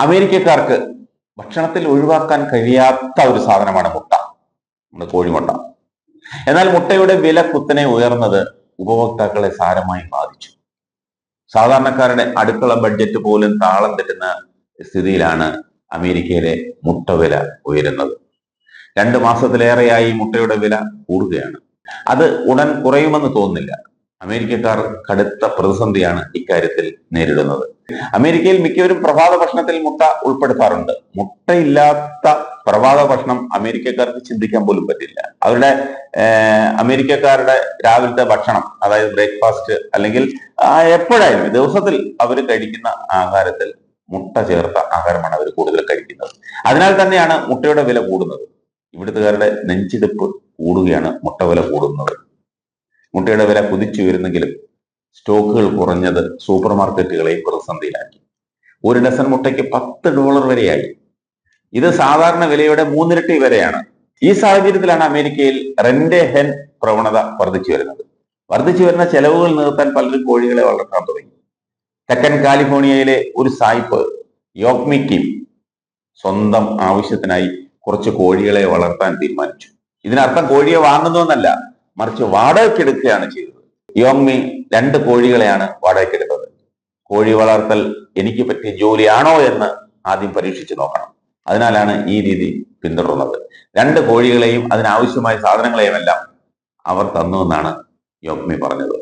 അമേരിക്കക്കാർക്ക് ഭക്ഷണത്തിൽ ഒഴിവാക്കാൻ കഴിയാത്ത ഒരു സാധനമാണ് മുട്ട. നമ്മുടെ കോഴിമുട്ട. എന്നാൽ മുട്ടയുടെ വില കുത്തനെ ഉയർന്നത് ഉപഭോക്താക്കളെ സാരമായി ബാധിച്ചു. സാധാരണക്കാരുടെ അടുക്കള ബഡ്ജറ്റ് പോലും താളം തെറ്റുന്ന സ്ഥിതിയിലാണ് അമേരിക്കയിലെ മുട്ട വില ഉയരുന്നത്. രണ്ട് മാസത്തിലേറെയായി മുട്ടയുടെ വില കൂടുകയാണ്. അത് ഉടൻ കുറയുമെന്ന് തോന്നുന്നില്ല. അമേരിക്കക്കാർ കടുത്ത പ്രതിസന്ധിയാണ് ഇക്കാര്യത്തിൽ നേരിടുന്നത്. അമേരിക്കയിൽ മിക്കവരും പ്രഭാത ഭക്ഷണത്തിൽ മുട്ട ഉൾപ്പെടുത്താറുണ്ട്. മുട്ടയില്ലാത്ത പ്രഭാത ഭക്ഷണം അമേരിക്കക്കാർക്ക് ചിന്തിക്കാൻ പോലും പറ്റില്ല. അവരുടെ അമേരിക്കക്കാരുടെ രാവിലത്തെ ഭക്ഷണം അതായത് ബ്രേക്ക്ഫാസ്റ്റ് അല്ലെങ്കിൽ എപ്പോഴായാലും ദിവസത്തിൽ അവർ കഴിക്കുന്ന ആഹാരത്തിൽ മുട്ട ചേർത്ത ആഹാരമാണ് അവർ കൂടുതൽ കഴിക്കുന്നത്. അതിനാൽ തന്നെയാണ് മുട്ടയുടെ വില കൂടുന്നത്. ഇവിടുത്തുകാരുടെ നെഞ്ചിടിപ്പ് കൂടുകയാണ് മുട്ട വില കൂടുന്നത്. മുട്ടയുടെ വില കുതിച്ചുയരുന്നെങ്കിലും സ്റ്റോക്കുകൾ കുറഞ്ഞത് സൂപ്പർ മാർക്കറ്റുകളെയും പ്രതിസന്ധിയിലാക്കി. ഒരു ഡസൻ മുട്ടയ്ക്ക് പത്ത് ഡോളർ വരെയായി. ഇത് സാധാരണ വിലയുടെ മൂന്നിരട്ടി വരെയാണ്. ഈ സാഹചര്യത്തിലാണ് അമേരിക്കയിൽ റെൻഡെ ഹെൻ പ്രവണത വർദ്ധിച്ചു വരുന്നത്. വർദ്ധിച്ചു വരുന്ന ചെലവുകൾ നിർത്താൻ പലരും കോഴികളെ വളർത്താൻ തുടങ്ങി. തെക്കൻ കാലിഫോർണിയയിലെ ഒരു സായിപ്പ് യോക്മിക്കിം സ്വന്തം ആവശ്യത്തിനായി കുറച്ച് കോഴികളെ വളർത്താൻ തീരുമാനിച്ചു. ഇതിനർത്ഥം കോഴിയെ വാങ്ങുന്നതെന്നല്ല മറിച്ച് വാടകയ്ക്കെടുക്കുകയാണ് ചെയ്തത്. യോങ്മി രണ്ട് കോഴികളെയാണ് വാടകയ്ക്കെടുത്തത് കോഴി വളർത്തൽ എനിക്ക് പറ്റിയ ജോലിയാണോ എന്ന് ആദ്യം പരീക്ഷിച്ചു നോക്കണം. അതിനാലാണ് ഈ രീതി പിന്തുടർന്നത്. രണ്ട് കോഴികളെയും അതിനാവശ്യമായ സാധനങ്ങളെയും എല്ലാം അവർ തന്നുവെന്നാണ് യോഗ്മി പറഞ്ഞത്.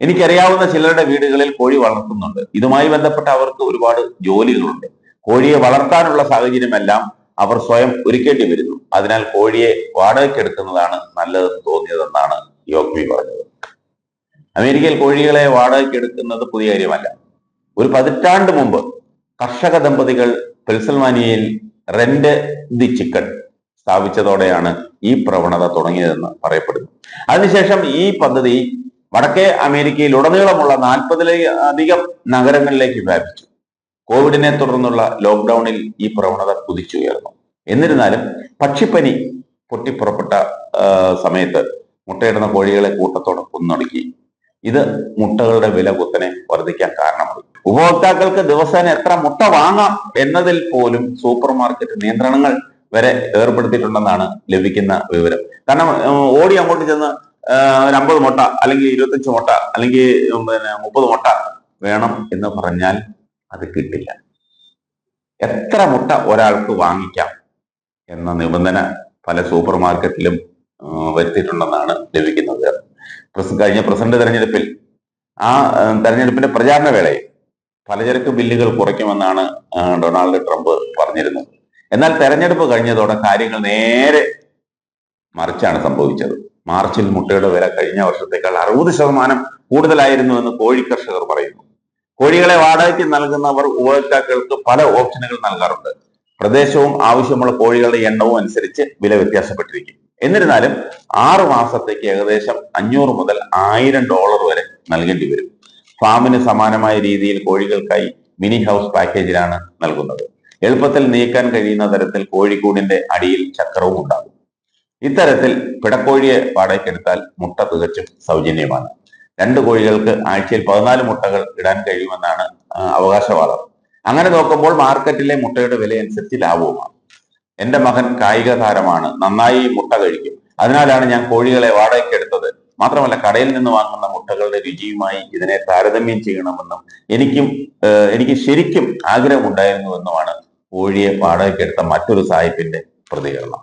എനിക്കറിയാവുന്ന ചിലരുടെ വീടുകളിൽ കോഴി വളർത്തുന്നുണ്ട്. ഇതുമായി ബന്ധപ്പെട്ട് അവർക്ക് ഒരുപാട് ജോലികളുണ്ട്. കോഴിയെ വളർത്താനുള്ള സാഹചര്യമെല്ലാം അവർ സ്വയം ഒരുക്കേണ്ടി വരുന്നു. അതിനാൽ കോഴിയെ വാടകയ്ക്ക് എടുക്കുന്നതാണ് നല്ലതെന്ന് തോന്നിയതെന്നാണ് യോഗ്വി പറഞ്ഞത്. അമേരിക്കയിൽ കോഴികളെ വാടകയ്ക്ക് എടുക്കുന്നത് പുതിയ കാര്യമല്ല. ഒരു പതിറ്റാണ്ട് മുമ്പ് കർഷക ദമ്പതികൾ പെൽസൽമാനിയയിൽ റെന്റ് ദി ചിക്കൻ സ്ഥാപിച്ചതോടെയാണ് ഈ പ്രവണത തുടങ്ങിയതെന്ന് പറയപ്പെടുന്നു. അതിനുശേഷം ഈ പദ്ധതി വടക്കേ അമേരിക്കയിൽ ഉടനീളമുള്ള നാൽപ്പതിലധികം നഗരങ്ങളിലേക്ക് വ്യാപിച്ചു. കോവിഡിനെ തുടർന്നുള്ള ലോക്ക്ഡൌണിൽ ഈ പ്രവണത കുതിച്ചുയർന്നു. എന്നിരുന്നാലും പക്ഷിപ്പനി പൊട്ടിപ്പുറപ്പെട്ട സമയത്ത് മുട്ടയിടുന്ന കോഴികളെ കൂട്ടത്തോടെ കൊന്നൊടുക്കി. ഇത് മുട്ടകളുടെ വില കുത്തനെ വർദ്ധിക്കാൻ കാരണമായി. ഉപഭോക്താക്കൾക്ക് ദിവസേന എത്ര മുട്ട വാങ്ങാം എന്നതിൽ പോലും സൂപ്പർ മാർക്കറ്റ് നിയന്ത്രണങ്ങൾ വരെ ഏർപ്പെടുത്തിയിട്ടുണ്ടെന്നാണ് ലഭിക്കുന്ന വിവരം. കാരണം ഓടി അങ്ങോട്ട് ചെന്ന് ഒരു അമ്പത് മുട്ട അല്ലെങ്കിൽ ഇരുപത്തഞ്ച് മുട്ട അല്ലെങ്കിൽ പിന്നെ മുപ്പത് മുട്ട വേണം എന്ന് പറഞ്ഞാൽ അത് കിട്ടില്ല. എത്ര മുട്ട ഒരാൾക്ക് വാങ്ങിക്കാം എന്ന നിബന്ധന പല സൂപ്പർ മാർക്കറ്റിലും വരുത്തിയിട്ടുണ്ടെന്നാണ് ലഭിക്കുന്നത്. കഴിഞ്ഞ പ്രസിഡന്റ് തെരഞ്ഞെടുപ്പിൽ ആ, തെരഞ്ഞെടുപ്പിന്റെ പ്രചാരണ വേളയിൽ പലചരക്ക് ബില്ലുകൾ കുറയ്ക്കുമെന്നാണ് ഡൊണാൾഡ് ട്രംപ് പറഞ്ഞിരുന്നത്. എന്നാൽ തെരഞ്ഞെടുപ്പ് കഴിഞ്ഞതോടെ കാര്യങ്ങൾ നേരെ മറിച്ചാണ് സംഭവിച്ചത്. മാർച്ചിൽ മുട്ടയുടെ വില കഴിഞ്ഞ വർഷത്തേക്കാൾ അറുപത് ശതമാനം കൂടുതലായിരുന്നു എന്ന് കോഴി കർഷകർ പറയുന്നു. കോഴികളെ വാടകയ്ക്ക് നൽകുന്നവർ ഉപഭോക്താക്കൾക്ക് പല ഓപ്ഷനുകൾ നൽകാറുണ്ട്. പ്രദേശവും ആവശ്യമുള്ള കോഴികളുടെ എണ്ണവും അനുസരിച്ച് വില വ്യത്യാസപ്പെട്ടിരിക്കും. എന്നിരുന്നാലും ആറു മാസത്തേക്ക് ഏകദേശം അഞ്ഞൂറ് മുതൽ ആയിരം ഡോളർ വരെ നൽകേണ്ടി വരും. ഫാമിന് സമാനമായ രീതിയിൽ കോഴികൾക്കായി മിനി ഹൗസ് പാക്കേജിലാണ് നൽകുന്നത്. എളുപ്പത്തിൽ നീക്കാൻ കഴിയുന്ന തരത്തിൽ കോഴിക്കൂടിന്റെ അടിയിൽ ചക്രവും ഉണ്ടാകും. ഇത്തരത്തിൽ പിടക്കോഴിയെ വാടകയ്ക്കെടുത്താൽ മുട്ട തികച്ചും സൗജന്യമാണ്. രണ്ട് കോഴികൾക്ക് ആഴ്ചയിൽ പതിനാല് മുട്ടകൾ ഇടാൻ കഴിയുമെന്നാണ് അവകാശവാദം. അങ്ങനെ നോക്കുമ്പോൾ മാർക്കറ്റിലെ മുട്ടയുടെ വില അനുസരിച്ച് ലാഭവുമാണ്. എന്റെ മകൻ കായിക താരമാണ് നന്നായി മുട്ട കഴിക്കും. അതിനാലാണ് ഞാൻ കോഴികളെ വാടകയ്ക്കെടുത്തത് മാത്രമല്ല കടയിൽ നിന്ന് വാങ്ങുന്ന മുട്ടകളുടെ രുചിയുമായി ഇതിനെ താരതമ്യം ചെയ്യണമെന്നും എനിക്കും എനിക്ക് ശരിക്കും ആഗ്രഹമുണ്ടായിരുന്നുവെന്നുമാണ് കോഴിയെ വാടകയ്ക്കെടുത്ത മറ്റൊരു സാഹിബിന്റെ പ്രതികരണം.